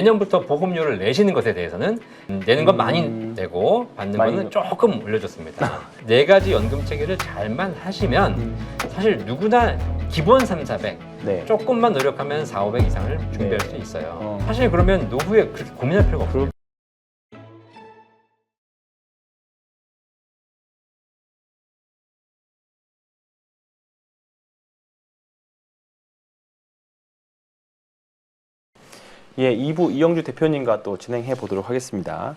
내년부터 보험료를 내시는 것에 대해서는 음, 내는 건 많이 음. 내고 받는 많이 거는 내- 조금 올려줬습니다. 네 가지 연금 체계를 잘만 하시면 사실 누구나 기본 3, 400 네. 조금만 노력하면 4, 500 이상을 준비할 네. 수 있어요. 어. 사실 그러면 노후에 그렇게 고민할 필요가 없어요. 예, 2부 이영주 대표님과 또 진행해 보도록 하겠습니다.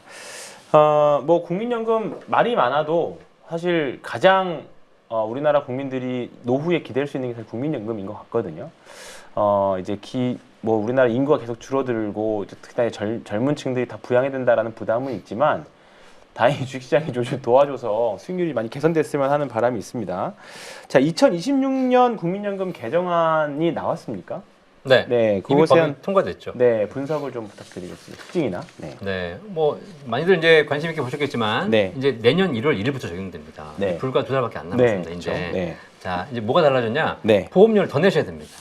어, 뭐 국민연금 말이 많아도 사실 가장 어, 우리나라 국민들이 노후에 기댈 수 있는 게 사실 국민연금인 것 같거든요. 어, 이제 기, 뭐 우리나라 인구가 계속 줄어들고 이제 특히 젊, 젊은 층들이 다 부양해야 된다라는 부담은 있지만 다행히 주식시장이 좀 도와줘서 수익률이 많이 개선됐으면 하는 바람이 있습니다. 자, 2026년 국민연금 개정안이 나왔습니까? 네. 네, 그것에 대한 통과됐죠. 네, 분석을 좀 부탁드리겠습니다. 특징이나. 네. 네, 뭐 많이들 이제 관심 있게 보셨겠지만 네. 이제 내년 1월 1일부터 적용됩니다. 네. 불과 두 달밖에 안 네, 남았습니다. 그렇죠. 이제 네. 자 이제 뭐가 달라졌냐? 네. 보험료를 더 내셔야 됩니다.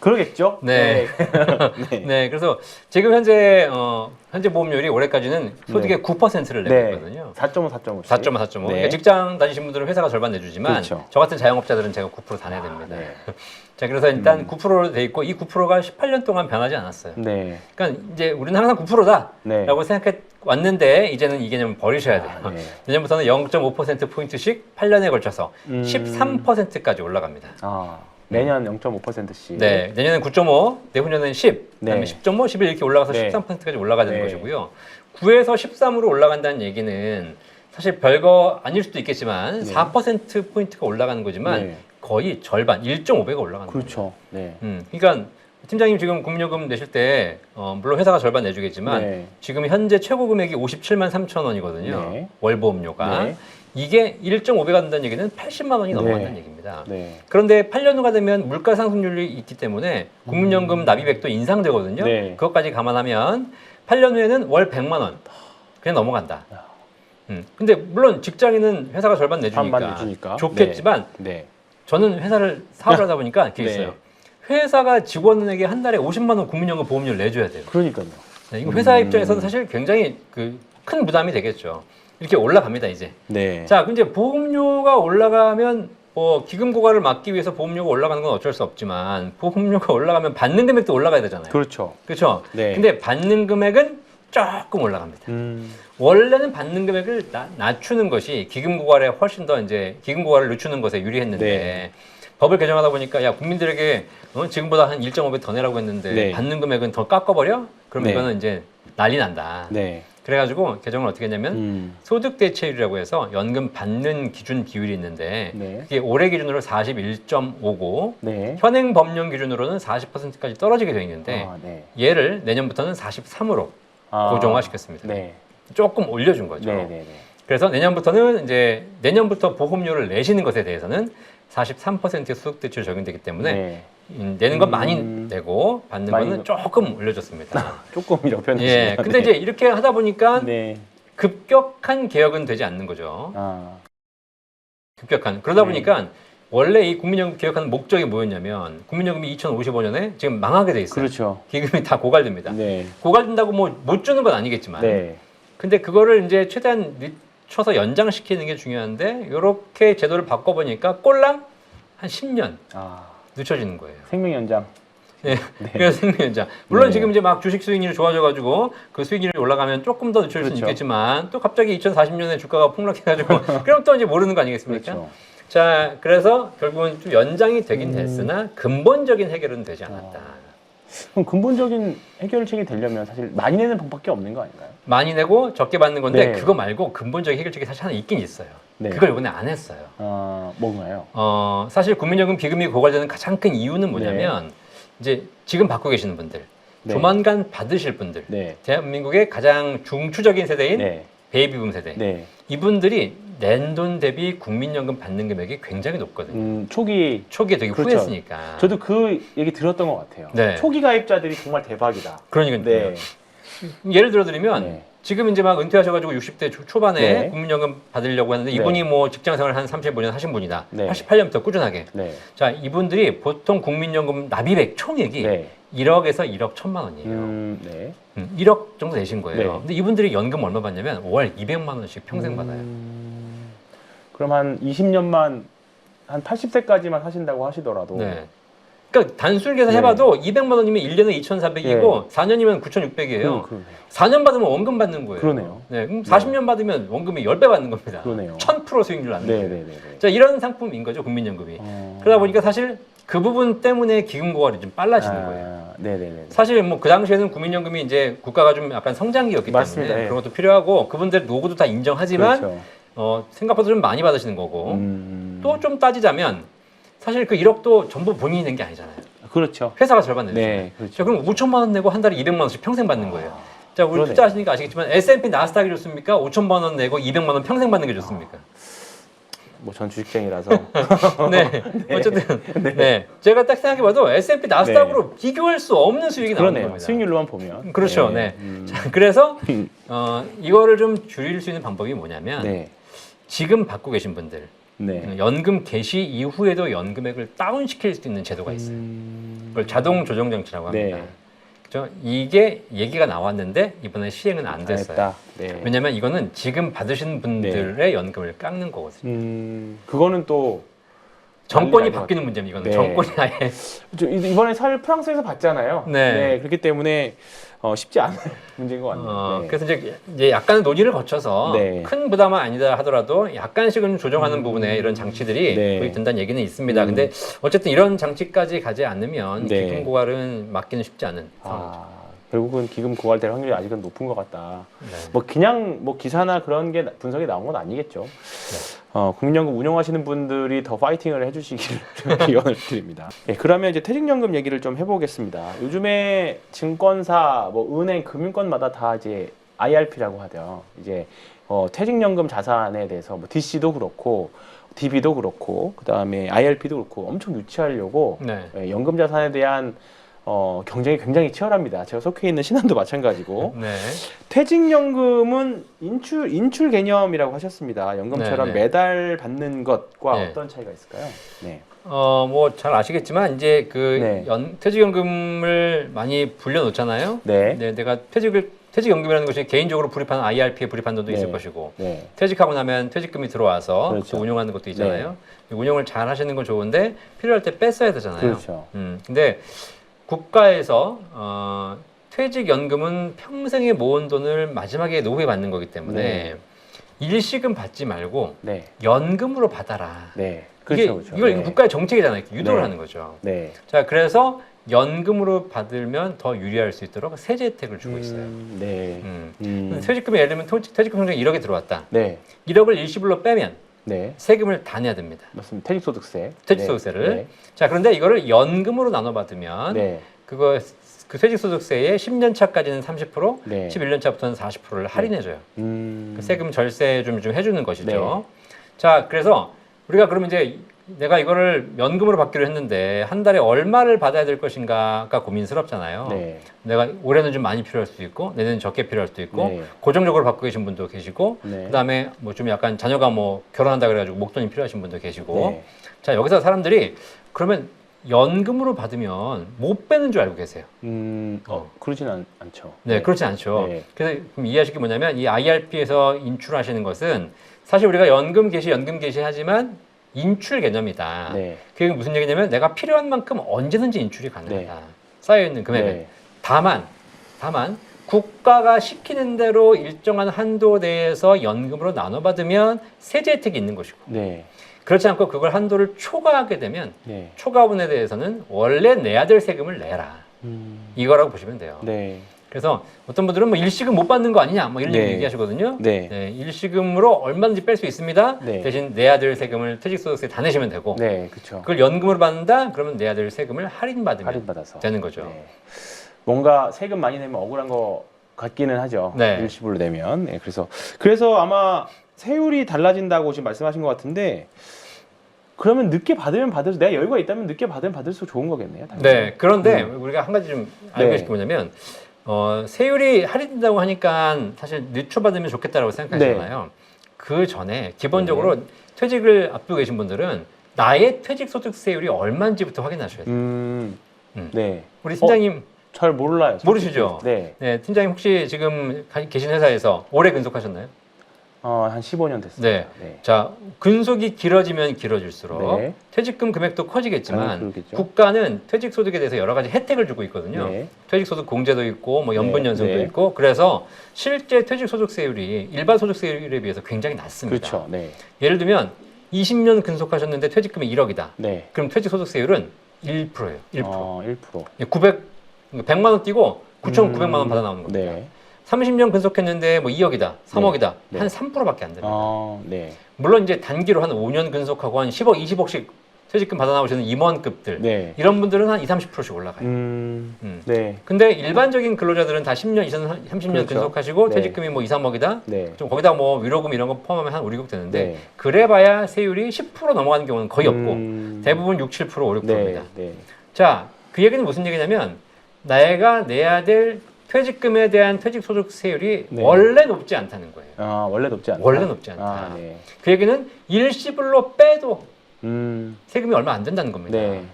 그러겠죠? 네. 네. 네, 그래서 지금 현재 어, 현재 보험료율이 올해까지는 소득의 9%를 내고 네. 있거든요. 4.5, 4.5. 4.5, 4.5. 네. 그러니까 직장 다니신 분들은 회사가 절반 내주지만 그렇죠. 저 같은 자영업자들은 제가 9%다 내야 됩니다. 네. 자, 그래서 일단 9%로 돼 있고 이 9%가 18년 동안 변하지 않았어요. 네. 그러니까 이제 우리는 항상 9%다라고 네. 생각해 왔는데 이제는 이 개념을 버리셔야 돼요. 아, 네. 내년부터는 0.5% 포인트씩 8년에 걸쳐서 음. 13%까지 올라갑니다. 아, 매년 0.5%씩. 네, 내년엔 9.5, 내후년엔 10, 그다음에 네. 10.5, 11 이렇게 올라가서 네. 13%까지 올라가야 되는 네. 것이고요. 9에서 13으로 올라간다는 얘기는 사실 별거 아닐 수도 있겠지만 네. 4% 포인트가 올라가는 거지만 네. 거의 절반, 1.5배가 올라가는. 그렇죠. 네. 음, 그러니까 팀장님 지금 국민연금 내실 때 어, 물론 회사가 절반 내주겠지만 네. 지금 현재 최고 금액이 57만 3천 원이거든요. 네. 월보험료가 네. 이게 1.5배가 된다는 얘기는 80만 원이 네. 넘어간다는 얘기입니다. 네. 그런데 8년 후가 되면 물가 상승률이 있기 때문에 국민연금 납입액도 인상되거든요. 음. 네. 그것까지 감안하면 8년 후에는 월 100만 원 그냥 넘어간다. 아. 음. 근데 물론 직장인은 회사가 절반 내주니까, 반반 내주니까. 좋겠지만 네. 저는 회사를 사업을 하다 보니까 이렇게 네. 있어요. 회사가 직원에게 한 달에 50만 원 국민연금 보험료를 내줘야 돼요. 그러니까요. 네, 이거 회사 음. 입장에서는 사실 굉장히 그 큰 부담이 되겠죠. 이렇게 올라갑니다 이제. 네. 자, 근데 보험료가 올라가면 뭐 기금 고갈을 막기 위해서 보험료가 올라가는 건 어쩔 수 없지만 보험료가 올라가면 받는 금액도 올라가야 되잖아요. 그렇죠. 그렇죠. 네. 근데 받는 금액은 조금 올라갑니다. 음. 원래는 받는 금액을 나- 낮추는 것이 기금 고갈에 훨씬 더 이제 기금 고갈을 늦추는 것에 유리했는데 네. 법을 개정하다 보니까 야 국민들에게 어, 지금보다 한 1.5배 더 내라고 했는데 네. 받는 금액은 더 깎아버려? 그럼 네. 이거는 이제 난리 난다. 네. 그래가지고 개정을 어떻게 했냐면 음. 소득 대체율이라고 해서 연금 받는 기준 비율이 있는데 네. 그게 올해 기준으로 41.5고 네. 현행 법령 기준으로는 40%까지 떨어지게 되어 있는데 아, 네. 얘를 내년부터는 43으로 아. 고정화시켰습니다. 네. 조금 올려준 거죠. 네, 네, 네. 그래서 내년부터는 이제 내년부터 보험료를 내시는 것에 대해서는 43%의 소득 대출 적용되기 때문에 네. 음, 내는 건 많이 음. 내고 받는 많이 거는 내- 조금 올려줬습니다. 조금이라고 표현했습니다. 예, 근데 이제 이렇게 하다 보니까 네. 급격한 개혁은 되지 않는 거죠. 아. 급격한. 그러다 네. 보니까 원래 이 국민연금 개혁하는 목적이 뭐였냐면 국민연금이 2055년에 지금 망하게 돼 있어요. 그렇죠. 기금이 다 고갈됩니다. 네. 고갈된다고 뭐 못 주는 건 아니겠지만 네. 근데 그거를 이제 최대한 늦춰서 연장시키는 게 중요한데 이렇게 제도를 바꿔보니까 꼴랑 한 10년 아. 늦춰지는 거예요. 생명 연장. 예. 네. 그래서 생명 연장. 물론 네. 지금 이제 막 주식 수익률이 좋아져가지고 그 수익률이 올라가면 조금 더 늦춰질 수 그렇죠. 있겠지만 또 갑자기 2040년에 주가가 폭락해가지고 그럼 또 이제 모르는 거 아니겠습니까? 그렇죠. 자, 그래서 결국은 좀 연장이 되긴 음. 됐으나 근본적인 해결은 되지 않았다. 그럼 근본적인 해결책이 되려면 사실 많이 내는 방법밖에 없는 거 아닌가요? 많이 내고 적게 받는 건데 네. 그거 말고 근본적인 해결책이 사실 하나 있긴 있어요. 네. 그걸 이번에 안 했어요. 아, 뭔가요? 어, 사실 국민연금 기금이 고갈되는 가장 큰 이유는 뭐냐면 이제 지금 받고 계시는 분들, 네. 조만간 받으실 분들, 네. 대한민국의 가장 중추적인 세대인 네. 베이비붐 세대, 네. 이분들이 낸돈 대비 국민연금 받는 금액이 굉장히 높거든요. 음, 초기 초기에 되게 그렇죠. 후했으니까. 저도 그 얘기 들었던 것 같아요. 네. 초기 가입자들이 정말 대박이다. 그러니까 네. 예를 들어 드리면 네. 지금 이제 막 은퇴하셔가지고 60대 초- 초반에 네. 국민연금 받으려고 하는데 네. 이분이 뭐 직장생활 한 35년 하신 분이다. 네. 88년부터 꾸준하게. 네. 자, 이분들이 보통 국민연금 납입액 총액이 네. 1억에서 1억 1천만 원이에요. 음, 네. 음, 1억 정도 되신 거예요. 네. 근데 이분들이 연금 얼마 받냐면 월 200만 원씩 평생 받아요. 음, 그럼 한 20년만 한 80세까지만 하신다고 하시더라도 네. 그러니까 단순 계산 네. 해봐도 200만 원이면 1년에 2,400이고 4년이면 9,600이에요. 그, 그러네요. 4년 받으면 원금 받는 거예요. 그러네요. 네, 그럼 40년 받으면 원금이 10배 받는 겁니다. 그러네요. 1000% 수익률 나는 네, 거예요. 네, 네, 네. 자, 이런 상품인 거죠, 국민연금이. 어. 그러다 보니까 사실 그 부분 때문에 기금 고갈이 좀 빨라지는 아, 거예요. 네, 네, 네. 사실 뭐 그 당시에는 국민연금이 이제 국가가 좀 약간 성장기였기 맞습니다. 때문에 예. 그런 것도 필요하고 그분들 노고도 다 인정하지만 그렇죠. 어, 생각보다 좀 많이 받으시는 거고 음, 또좀 따지자면 사실 그 1억도 전부 본인이 낸 게 아니잖아요. 그렇죠. 회사가 절반 내주잖아요. 네, 그렇죠. 자, 그럼 5천만 원 내고 한 달에 200만 원씩 평생 받는 거예요. 자, 우리 그러네요. 투자하시니까 아시겠지만 S&P 나스닥이 좋습니까? 5천만 원 내고 200만 원 평생 받는 게 좋습니까? 뭐 전 주식쟁이라서 네. 어쨌든 네. 제가 딱 생각해봐도 S&P 나스닥으로 비교할 수 없는 수익이 나오는 그러네요. 겁니다. 수익률로만 보면 그렇죠. 네. 음, 자, 그래서 어, 이거를 좀 줄일 수 있는 방법이 뭐냐면 네, 지금 받고 계신 분들 네. 연금 개시 이후에도 연금액을 다운시킬 수 있는 제도가 있어요. 음, 그걸 자동 조정 장치라고 합니다. 네. 그죠? 이게 얘기가 나왔는데 이번에 시행은 안 됐어요. 됐다. 네. 왜냐면 이거는 지금 받으신 분들의 연금을 깎는 거거든요. 음, 그거는 또 정권이 바뀌는 문제입니다. 이거는 네. 정권이 아예 이- 이번에 살 프랑스에서 봤잖아요. 네. 그렇기 때문에 어, 쉽지 않은 문제인 것 같네요. 어, 네. 그래서 이제, 이제 약간의 논의를 거쳐서 네. 큰 부담은 아니다 하더라도 약간씩은 조정하는 부분에 이런 장치들이 네. 도입된다는 얘기는 있습니다. 음. 근데 어쨌든 이런 장치까지 가지 않으면 네. 기금 고갈은 막기는 쉽지 않은 상황이죠. 아, 결국은 기금 고갈될 확률이 아직은 높은 것 같다. 네. 뭐 그냥 뭐 기사나 그런 게 분석이 나온 건 아니겠죠. 네. 어, 국민연금 운영하시는 분들이 더 파이팅을 해주시기를 기원을 드립니다. 예, 그러면 이제 퇴직연금 얘기를 좀 해보겠습니다. 요즘에 증권사, 뭐 은행, 금융권마다 다 이제 IRP라고 하죠. 이제 어, 퇴직연금 자산에 대해서 뭐 DC도 그렇고 DB도 그렇고 그 다음에 IRP도 그렇고 엄청 유치하려고 네. 예, 연금 자산에 대한 어, 경쟁이 굉장히 치열합니다. 제가 속해 있는 신한도 마찬가지고 네. 퇴직연금은 인출 인출 개념이라고 하셨습니다. 연금처럼 네, 네. 매달 받는 것과 네. 어떤 차이가 있을까요? 네. 어, 뭐 잘 아시겠지만 이제 그 네. 연, 퇴직연금을 많이 불려놓잖아요. 네. 네, 내가 퇴직을 퇴직연금이라는 것이 개인적으로 불입하는 IRP에 불입한 돈도 있을 네. 것이고 네. 퇴직하고 나면 퇴직금이 들어와서 그렇죠. 또 운용하는 것도 있잖아요. 운용을 잘 하시는 건 좋은데 필요할 때 뺐어야 되잖아요. 그렇죠. 음, 근데 국가에서 어, 퇴직연금은 평생에 모은 돈을 마지막에 노후에 받는 거기 때문에 네. 일시금 받지 말고 네. 연금으로 받아라. 네. 이게 그렇죠. 그렇죠. 이걸 네. 국가의 정책이잖아요. 유도를 네. 하는 거죠. 네. 자, 그래서 연금으로 받으면 더 유리할 수 있도록 세제 혜택을 주고 있어요. 음, 네. 음. 음. 퇴직금이 예를 들면 토- 퇴직금 통장에 1억이 들어왔다. 네. 1억을 일시불로 빼면 네. 세금을 다 내야 됩니다. 맞습니다. 퇴직소득세. 퇴직소득세를. 네. 자, 그런데 이거를 연금으로 나눠 받으면 네. 그거 그 퇴직소득세의 10년 차까지는 30%, 네. 11년 차부터는 40%를 할인해 줘요. 음. 그 세금 절세 좀, 좀 해주는 것이죠. 자, 그래서 우리가 그러면 이제 내가 이거를 연금으로 받기로 했는데 한 달에 얼마를 받아야 될 것인가가 고민스럽잖아요. 네. 내가 올해는 좀 많이 필요할 수도 있고 내년은 적게 필요할 수도 있고 네. 고정적으로 받고 계신 분도 계시고 네. 그다음에 뭐 좀 약간 자녀가 뭐 결혼한다 그래가지고 목돈이 필요하신 분도 계시고 네. 자 여기서 사람들이 그러면 연금으로 받으면 못 빼는 줄 알고 계세요. 음. 어, 어. 그러진 않, 않죠. 네, 그렇지 않죠. 네. 그래서 이해하실 게 뭐냐면 이 IRP에서 인출하시는 것은 사실 우리가 연금 개시, 연금 개시 하지만 인출 개념이다. 네. 그게 무슨 얘기냐면 내가 필요한 만큼 언제든지 인출이 가능하다. 네. 쌓여 있는 금액은. 네. 다만, 다만 국가가 시키는 대로 일정한 한도 내에서 연금으로 나눠 받으면 세제 혜택이 있는 것이고 네. 그렇지 않고 그걸 한도를 초과하게 되면 네. 초과분에 대해서는 원래 내야 될 세금을 내라. 음. 이거라고 보시면 돼요. 네. 그래서 어떤 분들은 뭐 일시금 못 받는 거 아니냐 뭐 이런 네. 얘기 얘기하시거든요. 네. 네, 일시금으로 얼마든지 뺄 수 있습니다. 네. 대신 내야 될 세금을 퇴직소득세 다 내시면 되고 네. 그렇죠. 그걸 연금으로 받는다? 그러면 내야 될 세금을 할인 받으면 할인 받아서. 되는 거죠. 네. 뭔가 세금 많이 내면 억울한 거 같기는 하죠. 네. 일시불로 내면. 네, 그래서 그래서 아마 세율이 달라진다고 지금 말씀하신 것 같은데 그러면 늦게 받으면 받을수 내가 여유가 있다면 늦게 받으면 받을수록 좋은 거겠네요. 당연히. 네, 그런데 우리가 한 가지 좀 알고 네. 계실 게 뭐냐면 어, 세율이 할인된다고 하니까 사실 늦춰받으면 좋겠다라고 생각하시잖아요. 네. 그 전에 기본적으로 퇴직을 앞두고 계신 분들은 나의 퇴직 소득 세율이 얼마인지부터 확인하셔야 돼요. 음, 네. 우리 팀장님 잘 몰라요. 솔직히. 모르시죠? 네. 네, 팀장님 혹시 지금 가- 계신 회사에서 오래 근속하셨나요? 어, 한 15년 됐습니다. 네. 네. 자, 근속이 길어지면 길어질수록 네. 퇴직금 금액도 커지겠지만 그러겠죠. 국가는 퇴직 소득에 대해서 여러 가지 혜택을 주고 있거든요. 네. 퇴직 소득 공제도 있고 뭐 연분 네, 네. 있고 그래서 실제 퇴직 소득세율이 일반 소득세율에 비해서 굉장히 낮습니다. 그렇죠. 네. 예를 들면 20년 근속하셨는데 퇴직금이 1억이다. 네. 그럼 퇴직 소득세율은 1%예요. 1%. 어, 1%. 900 100만 원 띄고 9,900만 원 받아 나오는 겁니다. 네. 30년 근속했는데 뭐 2억이다, 3억이다. 네. 한 3%밖에 안 됩니다. 어, 네. 물론 이제 단기로 한 5년 근속하고 한 10억, 20억씩 퇴직금 받아 나오시는 임원급들 네. 이런 분들은 한 2, 30%씩 올라가요. 음. 음. 네. 근데 일반적인 근로자들은 다 10년 이상 30년 그렇죠. 근속하시고 네. 퇴직금이 뭐 2, 3억이다. 네. 좀 거기다 뭐 위로금 이런 거 포함하면 한 5, 6억 되는데 네. 그래봐야 세율이 10% 넘어가는 경우는 거의 없고 음. 대부분 6, 7%, 5, 6%입니다. 네. 네. 자, 그 얘기는 무슨 얘기냐면 내가 내야 될 퇴직금에 대한 퇴직소득세율이 네. 원래 높지 않다는 거예요. 아, 원래 높지 않다. 원래 높지 않다. 아, 네. 그 얘기는 일시불로 빼도 음. 세금이 얼마 안 된다는 겁니다. 네.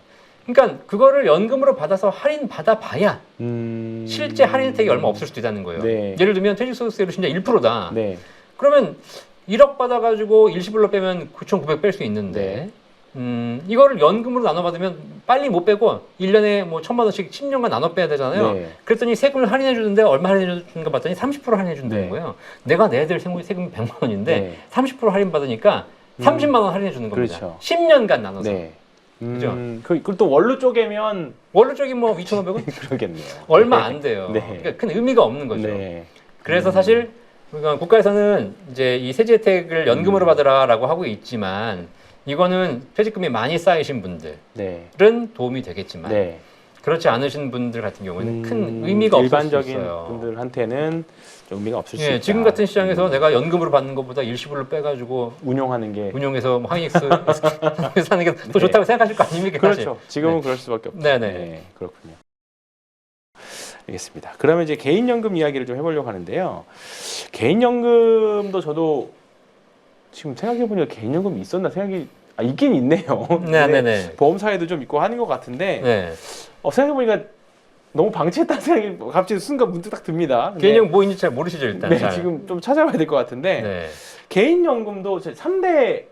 그러니까 그거를 연금으로 받아서 할인 받아 봐야 음. 실제 할인 혜택이 얼마 없을 수도 있다는 거예요. 네. 예를 들면 퇴직소득세율이 진짜 1%다. 네. 그러면 1억 받아가지고 일시불로 빼면 9,900 뺄 수 있는데, 네. 음, 이거를 연금으로 나눠 받으면 빨리 못 빼고 1년에 뭐 천만 원씩 10년간 나눠 빼야 되잖아요. 네. 그랬더니 세금을 할인해 주는데 얼마 할인해 주는 거 봤더니 30% 할인해 준다는 네. 거예요. 내가 내야 될 세금, 세금이 100만 원인데 네. 30% 할인 받으니까 30만 원 할인해 주는 겁니다. 그렇죠. 10년간 나눠서. 네. 그죠? 음, 그, 그리고 또 원로 쪼개면 원로 쪽이 뭐 2,500원? 그러겠네요. 얼마 네. 안 돼요. 네. 그러니까 큰 의미가 없는 거죠. 네. 그래서 음. 사실 그러니까 국가에서는 이제 이 세제 혜택을 연금으로 음. 받으라라고 하고 있지만 이거는 퇴직금이 많이 쌓이신 분들은 네. 도움이 되겠지만 네. 그렇지 않으신 분들 같은 경우는 큰 음, 의미가 없을 수 일반적인 있어요. 분들한테는 좀 의미가 없을 수 있다. 예, 지금 같은 시장에서 음, 내가 연금으로 받는 것보다 일시불로 빼가지고 운용하는 게 운용해서 뭐 하이닉스 사는 게더 좋다고 생각하실 거 아닙니까? 사실? 그렇죠. 지금은 그럴 수밖에 없죠. 네네. 네, 그렇군요. 알겠습니다. 그러면 이제 개인연금 이야기를 좀 해보려고 하는데요. 개인연금도 저도 지금 생각해 보니까 개인연금이 있었나 생각이 아, 있긴 있네요. 근데 네네 네. 보험사에도 좀 있고 하는 것 같은데 네. 어, 생각해 보니까 너무 방치했다는 생각이 갑자기 순간 문득 딱 듭니다. 개인연금 뭐인지 잘 모르시죠 일단. 네, 잘. 지금 좀 찾아봐야 될 것 같은데 네. 개인연금도 3대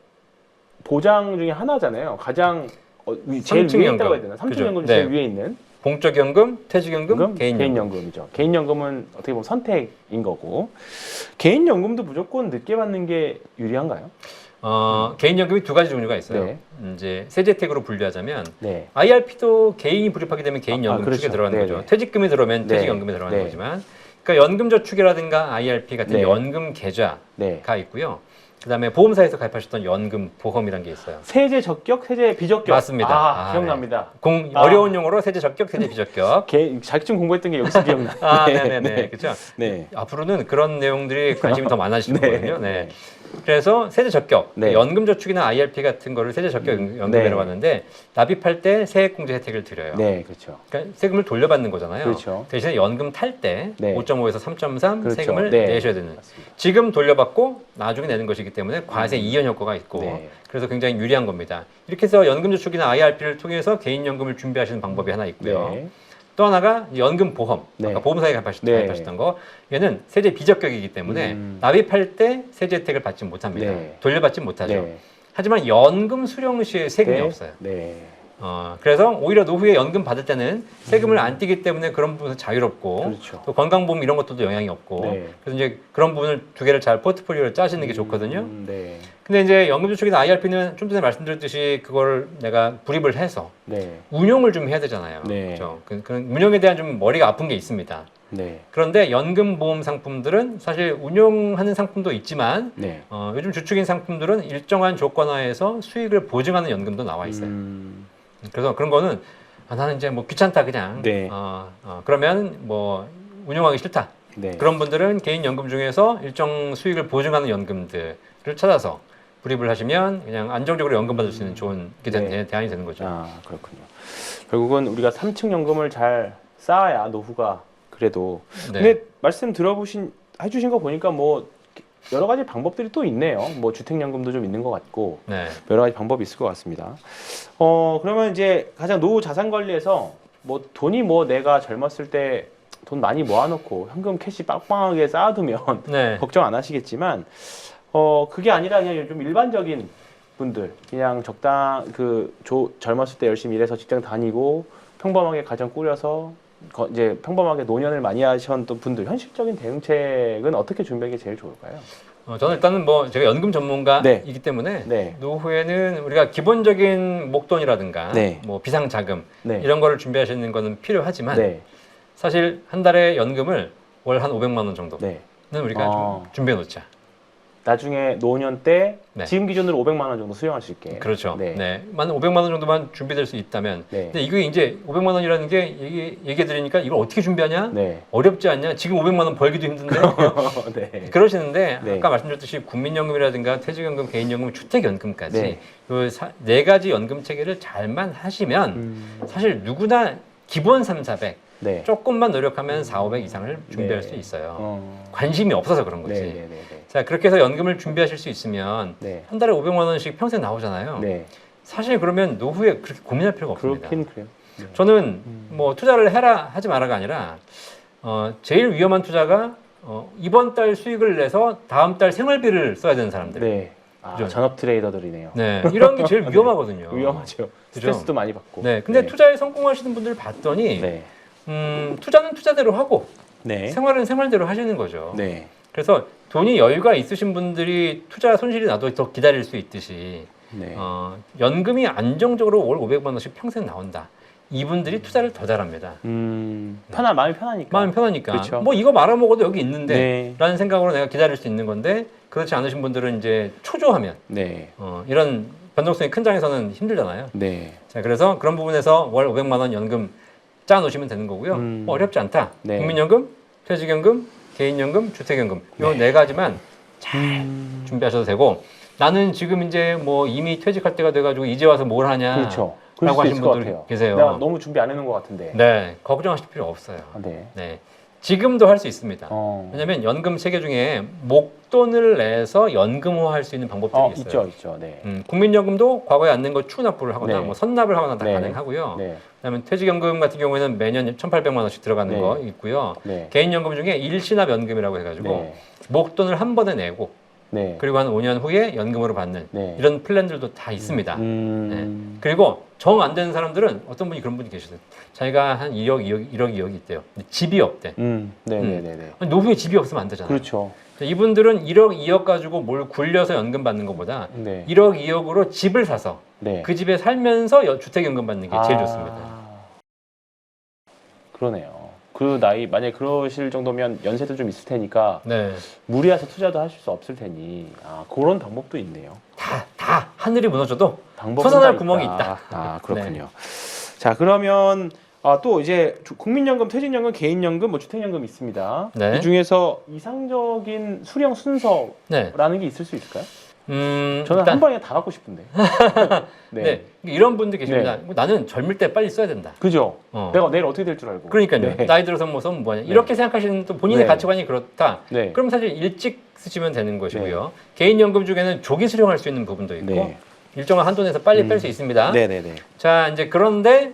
보장 중에 하나잖아요. 가장 어, 위- 제일 위에. 있다고 해야 되나? 삼층연금 그죠. 제일 네. 위에 있는 공적연금, 퇴직연금, 연금? 개인연금. 이죠 개인연금은 어떻게 보면 선택인 거고 개인연금도 무조건 늦게 받는 게 유리한가요? 어, 개인연금이 두 가지 종류가 있어요. 네. 이제 세제택으로 분류하자면 네. IRP도 개인이 불입하게 되면 아, 개인연금 그렇죠. 축에 들어가는 네, 거죠. 네. 퇴직금이 들어오면 네. 퇴직연금에 들어가는 네. 거지만, 그러니까 연금저축이라든가 IRP 같은 네. 연금 계좌가 네. 있고요. 그다음에 보험사에서 가입하셨던 연금 보험이라는 게 있어요. 세제 적격, 세제 비적격. 맞습니다. 아, 아, 기억납니다. 공 아. 어려운 용어로 세제 적격, 세제 비적격. 개, 자격증 공부했던 게 여기서 기억나. 아, 네, 네, 네. 그렇죠. 네. 앞으로는 그런 내용들이 관심이 더 많아지실 네. 거거든요. 네. 그래서 세제 적격, 네. 연금 저축이나 IRP 같은 거를 세제 적격 연금이라고 네. 하는데 납입할 때 세액 공제 혜택을 드려요. 네, 그렇죠. 그러니까 세금을 돌려받는 거잖아요. 그렇죠. 대신에 연금 탈 때 네. 5.5에서 3.3 그렇죠. 세금을 네. 내셔야 되는. 맞습니다. 지금 돌려받고 나중에 내는 것이기 때문에 과세 이연 효과가 있고 네. 그래서 굉장히 유리한 겁니다. 이렇게 해서 연금 저축이나 IRP를 통해서 개인 연금을 준비하시는 방법이 하나 있고요. 네. 또 하나가 연금 보험, 네. 아까 보험사에 가입하셨, 네. 가입하셨던 거, 얘는 세제 비적격이기 때문에 음. 납입할 때 세제 혜택을 받지 못합니다. 네. 돌려받지 못하죠. 네. 하지만 연금 수령 시에 세금이 네. 없어요. 네. 어, 그래서 오히려 노후에 연금 받을 때는 세금을 안 떼기 때문에 그런 부분은 자유롭고 음. 그렇죠. 또 건강보험 이런 것들도 영향이 없고 네. 그래서 이제 그런 부분을 두 개를 잘 포트폴리오를 짜시는 게 좋거든요. 음, 네. 근데 이제 연금저축이나 IRP는 좀 전에 말씀드렸듯이 그걸 내가 불입을 해서 네. 운용을 좀 해야 되잖아요. 네. 그렇죠. 그, 그 운용에 대한 좀 머리가 아픈 게 있습니다. 네. 그런데 연금 보험 상품들은 사실 운용하는 상품도 있지만 네. 어, 요즘 주축인 상품들은 일정한 조건 하에서 수익을 보증하는 연금도 나와 있어요. 음, 그래서 그런 거는 아, 나는 이제 뭐 귀찮다 그냥 네. 어, 어, 그러면 뭐 운용하기 싫다 네. 그런 분들은 개인 연금 중에서 일정 수익을 보증하는 연금들을 찾아서 불입을 하시면 그냥 안정적으로 연금 받을 수 있는 좋은 게 된- 네. 대안이 되는 거죠. 아 그렇군요. 결국은 우리가 3층 연금을 잘 쌓아야 노후가 그래도. 네. 근데 말씀 들어보신 해주신 거 보니까 뭐 여러 가지 방법들이 또 있네요. 뭐 주택연금도 좀 있는 것 같고 네. 여러 가지 방법이 있을 것 같습니다. 어 그러면 이제 가장 노후 자산 관리에서 뭐 돈이 뭐 내가 젊었을 때 돈 많이 모아놓고 현금 캐시 빵빵하게 쌓아두면 네. 걱정 안 하시겠지만 어 그게 아니라 그냥 좀 일반적인 분들 그냥 적당 그 조, 젊었을 때 열심히 일해서 직장 다니고 평범하게 가정 꾸려서 거- 이제 평범하게 노년을 많이 하셨던 분들 현실적인 대응책은 어떻게 준비하는 게 제일 좋을까요? 어, 저는 일단은 뭐 제가 연금 전문가이기 때문에 네, 노후에는 우리가 기본적인 목돈이라든가 네. 뭐 비상 자금 네, 이런 거를 준비하시는 거는 필요하지만 네, 사실 한 달에 연금을 월 한 500만 원 정도는 네. 우리가 아. 좀 준비해 놓자. 나중에 노년 때 네. 지금 기준으로 500만 원 정도 수령할 수 있게. 그렇죠. 네. 네. 만 500만 원 정도만 준비될 수 있다면. 네. 근데 이게 이제 500만 원이라는 게 얘기, 얘기해 드리니까 이걸 어떻게 준비하냐? 네. 어렵지 않냐? 지금 500만 원 벌기도 힘든데. 네. 그러시는데 네. 아까 말씀드렸듯이 국민연금이라든가 퇴직연금, 개인연금, 주택연금까지 네. 그네 가지 연금 체계를 잘만 하시면 음, 사실 누구나 기본 3, 400 네. 조금만 노력하면 4, 500 이상을 준비할 네. 수 있어요. 어. 관심이 없어서 그런 거지. 네, 네, 네, 네. 자 그렇게 해서 연금을 준비하실 수 있으면 네. 한 달에 500만 원씩 평생 나오잖아요. 네. 사실 그러면 노후에 그렇게 고민할 필요가 없습니다. 그렇긴 그래요. 네. 저는 음. 뭐 투자를 해라 하지 마라가 아니라 어, 제일 위험한 투자가 어, 이번 달 수익을 내서 다음 달 생활비를 써야 되는 사람들. 네. 아, 그죠? 전업 트레이더들이네요. 네, 이런 게 제일 위험하거든요. 위험하죠. 스트레스도 많이 받고. 네, 근데 투자에 성공하시는 분들 봤더니 네. 음, 투자는 투자대로 하고 네. 생활은 생활대로 하시는 거죠. 네. 그래서 돈이 여유가 있으신 분들이 투자 손실이 나도 더 기다릴 수 있듯이 네. 어, 연금이 안정적으로 월 500만 원씩 평생 나온다. 이분들이 투자를 더 잘합니다. 음, 편한 마음이 편하니까. 마음 편하니까. 그렇죠. 뭐 이거 말아 먹어도 여기 있는데 네. 라는 생각으로 내가 기다릴 수 있는 건데 그렇지 않으신 분들은 이제 초조하면 네. 어, 이런 변동성이 큰 장에서는 힘들잖아요. 네. 자, 그래서 그런 부분에서 월 500만 원 연금 짜 놓으시면 되는 거고요. 음. 뭐 어렵지 않다. 네. 국민연금, 퇴직연금, 개인연금, 주택연금 요 네. 네 가지만 음, 준비하셔도 되고 나는 지금 이제 뭐 이미 퇴직할 때가 돼가지고 이제 와서 뭘 하냐 그렇죠. 그럴 라고 수도 하신 있을 것 분들 같아요. 계세요. 내가 너무 준비 안 해놓은 것 같은데. 네 걱정하실 필요 없어요. 아, 네. 네 지금도 할 수 있습니다. 어. 왜냐하면 연금 체계 중에 목돈을 내서 연금화할 수 있는 방법들이 어, 있어요. 있죠, 있죠. 네. 음, 국민연금도 과거에 안 낸 거 추납부를 하거나 네. 뭐 선납을 하거나 다 네. 가능하고요. 네. 그다음에 퇴직연금 같은 경우에는 매년 1,800만 원씩 들어가는 네. 거 있고요. 네. 개인연금 중에 일시납 연금이라고 해가지고 네. 목돈을 한 번에 내고 네. 그리고 한 5년 후에 연금으로 받는 네. 이런 플랜들도 다 있습니다. 음. 그리고 정 안 되는 사람들은 어떤 분이 그런 분이 계시어요. 자기가 한 2억, 2억, 1억, 2억이 있대요. 근데 집이 없대. 음. 네, 음. 네, 네, 네. 노후에 집이 없으면 안 되잖아요. 그렇죠. 이분들은 1억, 2억 가지고 뭘 굴려서 연금 받는 것보다 네. 1억, 2억으로 집을 사서 네. 그 집에 살면서 여- 주택연금 받는 게 제일 아, 좋습니다. 그러네요. 그 나이 만약에 그러실 정도면 연세도 좀 있을 테니까 네. 무리해서 투자도 하실 수 없을 테니 아 그런 방법도 있네요. 다, 다 하늘이 무너져도 방법은 다 구멍이 있다. 아 그렇군요. 자 그러면 아, 또 이제 주- 국민연금, 퇴직연금, 개인연금, 뭐 주택연금 있습니다. 네. 이 중에서 이상적인 수령 순서라는 네. 게 있을 수 있을까요? 음, 저는 일단 한 번에 다 받고 싶은데. 네. 이런 분들 계십니다. 나는 젊을 때 빨리 써야 된다. 그죠? 어. 내가 내일 어떻게 될 줄 알고. 그러니까요. 네. 나이 들어서 뭐 써면 뭐냐. 네. 이렇게 생각하시는 또 본인의 네. 가치관이 그렇다. 네. 그럼 사실 일찍 쓰시면 되는 것이고요. 개인연금 중에는 조기 수령할 수 있는 부분도 있고 네. 일정한 한도 내에서 빨리 음. 뺄수 있습니다. 네, 네, 네. 자, 이제 그런데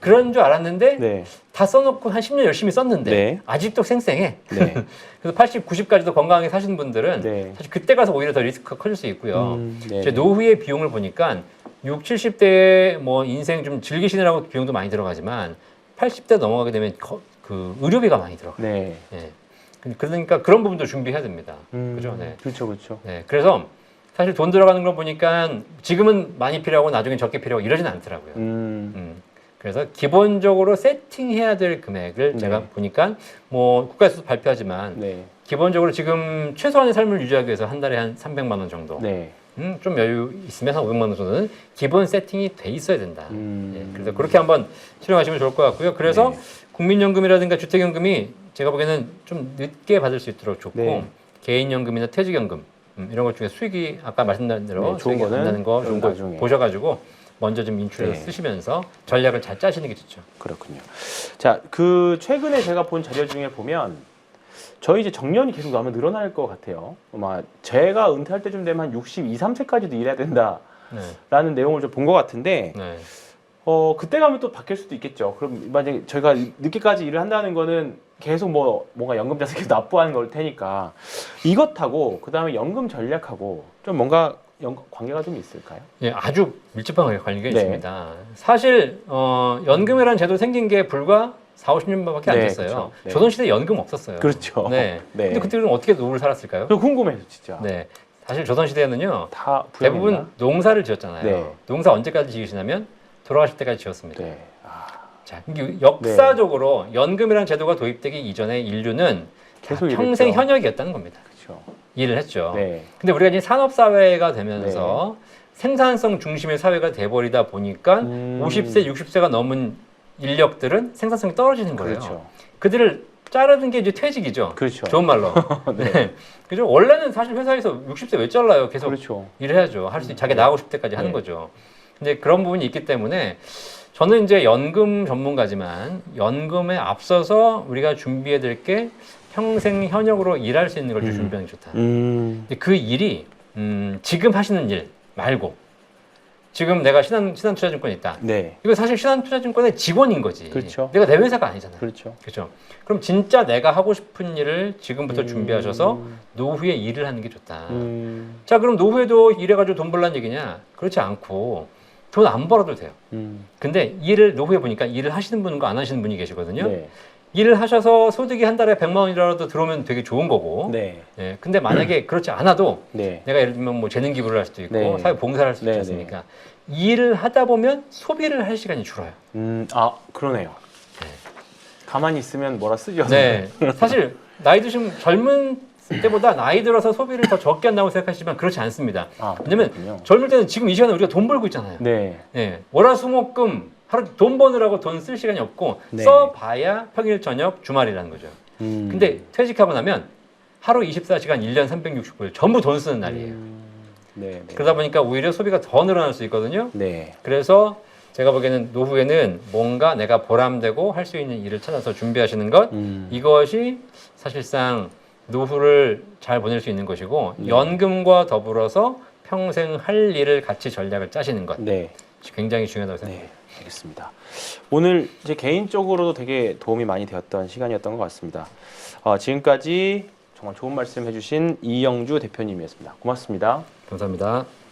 그런 줄 알았는데 네. 다 써놓고 한 10년 열심히 썼는데 네. 아직도 생생해. 네. 그래서 80, 90까지도 건강하게 사시는 분들은 네. 사실 그때 가서 오히려 더 리스크가 커질 수 있고요. 음, 네. 제 노후의 비용을 보니까 6, 70대에 뭐 인생 좀 즐기시느라고 비용도 많이 들어가지만 80대 넘어가게 되면 거- 그 의료비가 많이 들어가. 네. 예. 그러니까 그런 부분도 준비해야 됩니다. 음, 그죠? 네. 그렇죠, 그렇죠. 네. 그래서 사실 돈 들어가는 걸 보니까 지금은 많이 필요하고 나중에 적게 필요하고 이러진 않더라고요. 음, 음. 그래서 기본적으로 세팅해야 될 금액을 네. 제가 보니까 뭐 국가에서도 발표하지만 네, 기본적으로 지금 최소한의 삶을 유지하기 위해서 한 달에 한 300만 원 정도. 네. 음, 좀 여유 있으면 한 500만 원 정도는 기본 세팅이 돼 있어야 된다. 음. 예, 그래서 그렇게 한번 실행하시면 좋을 것 같고요. 그래서 네. 국민연금이라든가 주택연금이 제가 보기에는 좀 늦게 받을 수 있도록 좋고 네. 개인연금이나 퇴직연금 음, 이런 것 중에 수익이 아까 말씀드린 대로 네, 좋은 거는 거좀 좋은 거. 보셔가지고 먼저 좀 인출해서 네. 쓰시면서 전략을 잘 짜시는 게 좋죠. 그렇군요. 자, 그 최근에 제가 본 자료 중에 보면 저희 이제 정년이 계속 나면 늘어날 것 같아요. 아마 제가 은퇴할 때쯤 되면 한 62, 3세까지도 일해야 된다라는 네. 내용을 좀 본 것 같은데 네. 어 그때 가면 또 바뀔 수도 있겠죠. 그럼 만약에 저희가 늦게까지 일을 한다는 거는 계속 뭐 뭔가 연금 계속 납부하는 걸 테니까 이것하고 그 다음에 연금 전략하고 좀 뭔가 연, 관계가 좀 있을까요? 예, 아주 밀접한 관계가 네. 있습니다. 사실 어, 연금이라는 제도 생긴 게 불과 4, 50년밖에 안 네, 됐어요. 그렇죠. 네. 조선시대 연금 없었어요. 그렇죠. 네. 네. 근데 그때는 어떻게 노후를 살았을까요? 저 궁금해요, 진짜. 네. 사실 조선시대에는요. 다 대부분? 농사를 지었잖아요. 네. 농사 언제까지 지으시냐면 돌아가실 때까지 지었습니다. 네. 아, 자, 이게 역사적으로 연금이라는 제도가 도입되기 이전에 인류는 계속 다 평생. 현역이었다는 겁니다. 그렇죠. 일을 했죠. 네. 근데 우리가 이제 산업 사회가 되면서 생산성 중심의 사회가 돼버리다 보니까 음. 50세, 60세가 넘은 인력들은 생산성이 떨어지는 거예요. 그렇죠. 그들을 자르는 게 이제 퇴직이죠. 그렇죠. 좋은 말로. 네. 그죠? 원래는 사실 회사에서 60세 왜 잘라요? 계속 그렇죠. 일해야죠. 할 수 자기 나가고 싶을 때까지 하는 네. 거죠. 근데 그런 부분이 있기 때문에 저는 이제 연금 전문가지만 연금에 앞서서 우리가 준비해야 될 게 평생 현역으로 일할 수 있는 걸좀 음. 준비하는 게 좋다. 음. 근데 그 일이 음, 지금 하시는 일 말고 지금 내가 신한 신한투자증권 이 있다. 네. 이거 사실 신한투자증권의 직원인 거지. 그렇죠. 내가 내 회사가 아니잖아요. 그렇죠. 그렇죠. 그럼 진짜 내가 하고 싶은 일을 지금부터 음. 준비하셔서 노후에 일을 하는 게 좋다. 음. 자, 그럼 노후에도 일해가지고 돈 벌라는 얘기냐? 그렇지 않고 돈 안 벌어도 돼요. 음. 근데 일을 노후에 보니까 일을 하시는 분과 안 하시는 분이 계시거든요. 네. 일을 하셔서 소득이 한 달에 100만 원이라도 들어오면 되게 좋은 거고. 네. 예, 근데 만약에 그렇지 않아도 네. 내가 예를 들면 뭐 재능 기부를 할 수도 있고 네. 사회 봉사를 할 수도 네, 있지 않습니까? 일을 하다 보면 소비를 할 시간이 줄어요. 음. 아, 그러네요. 네. 가만히 있으면 뭐라 쓰죠. 네. 사실 나이 드신 젊은 때보다 나이 들어서 소비를 더 적게 한다고 생각하시지만 그렇지 않습니다. 아, 왜냐면 그렇군요. 젊을 때는 지금 이 시간에 우리가 돈 벌고 있잖아요. 네. 예. 월화수목금 하루 돈 버느라고 돈 쓸 시간이 없고 네. 써봐야 평일 저녁 주말이라는 거죠. 음. 근데 퇴직하고 나면 하루 24시간 1년 365일 전부 돈 쓰는 날이에요. 음. 네. 네. 그러다 보니까 오히려 소비가 더 늘어날 수 있거든요. 네. 그래서 제가 보기에는 노후에는 뭔가 내가 보람되고 할 수 있는 일을 찾아서 준비하시는 것 음. 이것이 사실상 노후를 잘 보낼 수 있는 것이고 네. 연금과 더불어서 평생 할 일을 같이 전략을 짜시는 것 네. 굉장히 중요하다고 생각합니다. 네. 알겠습니다. 오늘 제 개인적으로도 되게 도움이 많이 되었던 시간이었던 것 같습니다. 어, 지금까지 정말 좋은 말씀 해주신 이영주 대표님이었습니다. 고맙습니다. 감사합니다.